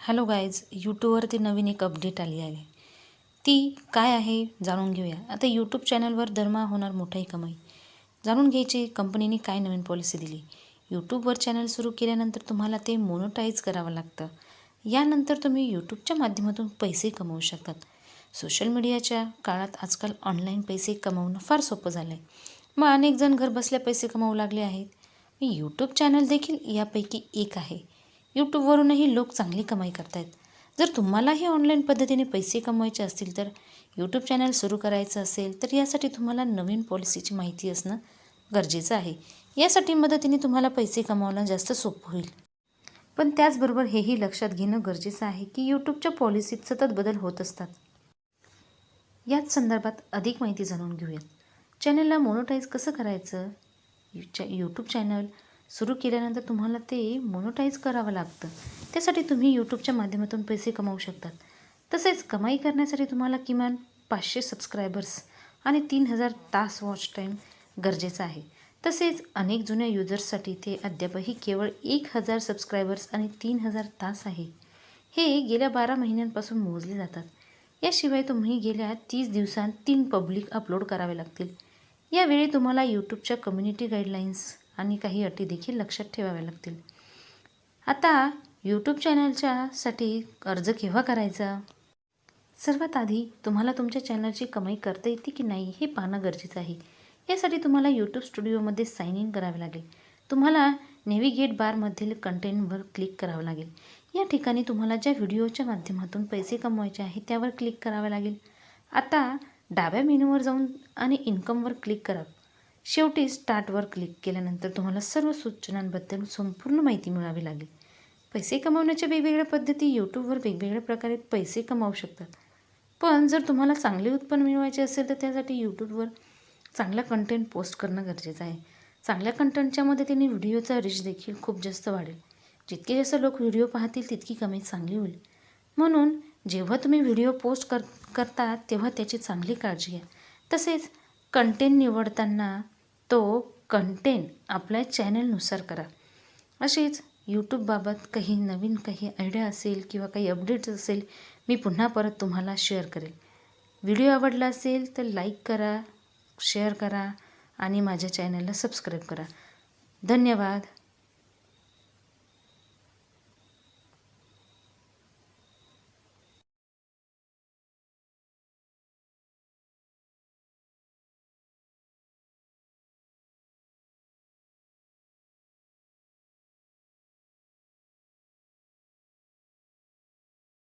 Hello guys यूट्यूबवरती नवीन एक update आली आहे. ती काय आहे जाणून घेऊया. आता यूट्यूब चॅनलवर दरमहा होणार मोठाही कमाई. जाणून घ्यायची कंपनीने काय नवीन पॉलिसी दिली? यूट्यूबवर चॅनल सुरू केल्यानंतर तुम्हाला ते मोनोटाईज करावं लागतं. यानंतर तुम्ही यूट्यूबच्या माध्यमातून पैसे कमवू शकतात. सोशल मीडियाच्या काळात आजकाल ऑनलाईन पैसे कमवणं फार सोपं झालं आहे मग अनेक जण घरबसल्या पैसे कमवू लागले आहेत. यूट्यूब चॅनल देखील यापैकी एक आहे. यूट्यूबवरूनही लोक चांगली कमाई करतायत. जर तुम्हालाही ऑनलाईन पद्धतीने पैसे कमवायचे असतील तर यूट्यूब चॅनल सुरू करायचं असेल तर यासाठी तुम्हाला नवीन पॉलिसीची माहिती असणं गरजेचं आहे. यासाठी मदतीने तुम्हाला पैसे कमावणं जास्त सोपं होईल. पण त्याचबरोबर हेही लक्षात घेणं गरजेचं आहे की यूट्यूबच्या पॉलिसीत सतत बदल होत असतात. याच संदर्भात अधिक माहिती जाणून घेऊयात. चॅनलला मोनोटाईज कसं करायचं? च्या यूट्यूब चॅनल सुरू केल्यानंतर तुम्हाला ते मोनोटाईज करावं लागतं. त्यासाठी तुम्ही यूट्यूबच्या माध्यमातून पैसे कमावू शकतात. तसेच कमाई करण्यासाठी तुम्हाला किमान पाचशे सबस्क्रायबर्स आणि तीन हजार तास वॉच टाईम गरजेचं आहे. तसेच अनेक जुन्या युजर्ससाठी ते अद्यापही केवळ एक हजार सबस्क्रायबर्स आणि तीन हजार तास आहे. हे गेल्या बारा महिन्यांपासून मोजले जातात. याशिवाय तुम्ही गेल्या तीस दिवसांत तीन पब्लिक अपलोड करावे लागतील. यावेळी तुम्हाला यूट्यूबच्या कम्युनिटी गाईडलाईन्स आणि काही अटी देखील लक्षात ठेवाव्या लागतील. आता यूट्यूब चॅनलच्या साठी अर्ज केव्हा करायचा? सर्वात आधी तुम्हाला तुमच्या चॅनलची कमाई करता येते की नाही हे पाहणं गरजेचं आहे. यासाठी तुम्हाला यूट्यूब स्टुडिओमध्ये साईन इन करावे लागेल. तुम्हाला नेव्हिगेट बारमधील कंटेंटवर क्लिक करावं लागेल. या ठिकाणी तुम्हाला ज्या व्हिडिओच्या माध्यमातून पैसे कमवायचे आहे त्यावर क्लिक करावे लागेल. आता डाव्या मेनूवर जाऊन आणि इन्कमवर क्लिक करा. शेवटी स्टार्टवर क्लिक केल्यानंतर तुम्हाला सर्व सूचनांबद्दल संपूर्ण माहिती मिळावी लागेल. पैसे कमवण्याच्या वेगवेगळ्या पद्धती यूट्यूबवर वेगवेगळ्या प्रकारे पैसे कमावू शकतात. पण जर तुम्हाला चांगले उत्पन्न मिळवायचे असेल तर त्यासाठी यूट्यूबवर चांगला कंटेंट पोस्ट करणं गरजेचं आहे. चांगल्या कंटेंटच्या मदतीने व्हिडिओचा रिच देखील खूप जास्त वाढेल. जितके जास्त लोक व्हिडिओ पाहतील तितकी कमाई चांगली होईल. म्हणून जेव्हा तुम्ही व्हिडिओ पोस्ट कर करता तेव्हा त्याची चांगली काळजी घ्या. तसेच कंटेंट निवडताना तो कंटेंट आपल्या चॅनलनुसार करा. अशीच यूट्यूबबाबत काही नवीन काही आयडिया असेल किंवा काही अपडेट्स असेल मी पुन्हा परत तुम्हाला शेअर करेल. व्हिडिओ आवडला असेल तर लाईक करा शेअर करा आणि माझ्या चॅनलला सबस्क्राईब करा. धन्यवाद.